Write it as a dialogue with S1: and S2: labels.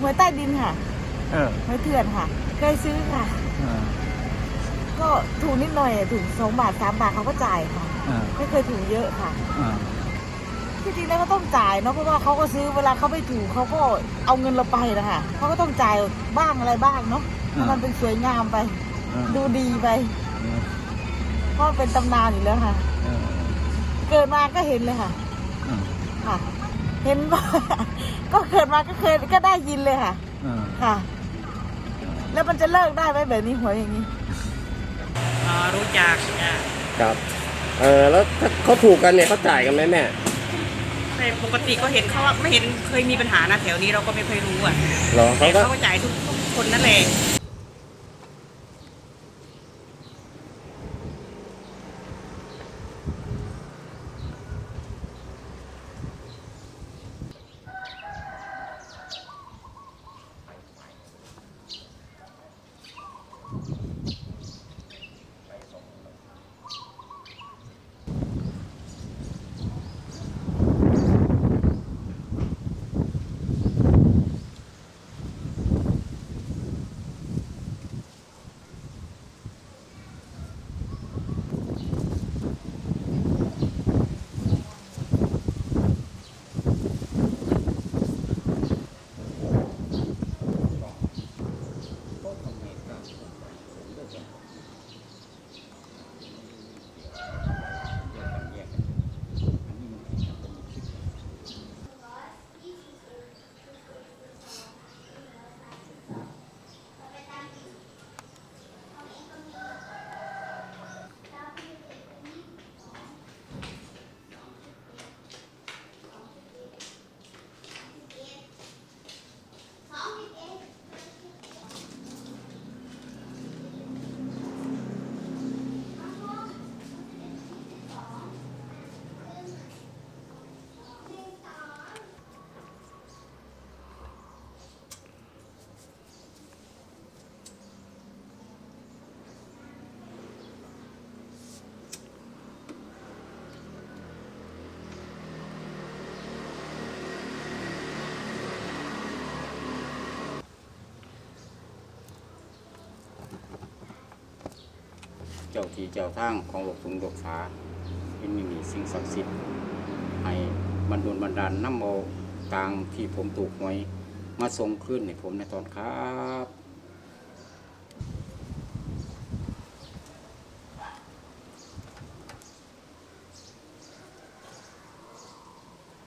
S1: หวยใต้ดินค่ะ
S2: เออ
S1: หวยเถื่อนค่ะ เคยซื้อค่ะ
S2: เออ
S1: ก็ถูกนิดหน่อยถูกสองบาทสามบาทเขาก็จ่ายค่ะ
S2: เออ
S1: ไม่เคยถูกเยอะค่ะ
S2: เออ
S1: ที่จริงแล้วก็ต้องจ่ายเนาะเพราะว่าเขาก็ซื้อเวลาเขาไม่ถูกเขาก็เอาเงินเราไปนะคะเขาก็ต้องจ่ายบ้างอะไรบ้างเนาะให้มันเป็นสวยงามไป
S2: เออ
S1: ดูดีไป
S2: เออ
S1: เพราะมันเป็นตำนานอยู่แล้วค่ะ
S2: เออ
S1: เกิดมาก็เห็นเลยค่ะ
S2: เออ
S1: ค่ะ เห็นว่า ก็เกิดมาก็เคยก็ได้ยินเลยค่ะ
S2: เออ
S1: ค่ะ แล้วมันจะเลิกได้ไหมแบบนี้หวยอย่างนี้
S3: อ๋อรู้จักอะ
S4: ครับ เออแล้วถ้าเขาถูกกันเนี่ยเขาจ่ายกันไหมแม่
S3: แต่ปกติก็เห็นเขาว่าไม่เห็นเคยมีปัญหานะแถวนี้เราก็ไม่เคยรู้อะ
S4: เหรอ
S3: แต่
S4: เขาก็
S3: เขาก็จ่ายทุกคนนั่นแหละ
S5: จ้าที่เจ้าทางของหลวงสุงหลวงสาเป็นมีสิ่งศักดิ์สิทธิ์ให้บรรดลบันดาลน้ำโมกลางที่ผมถูกหวยมาทรงขึ้นในผมในตอนครับ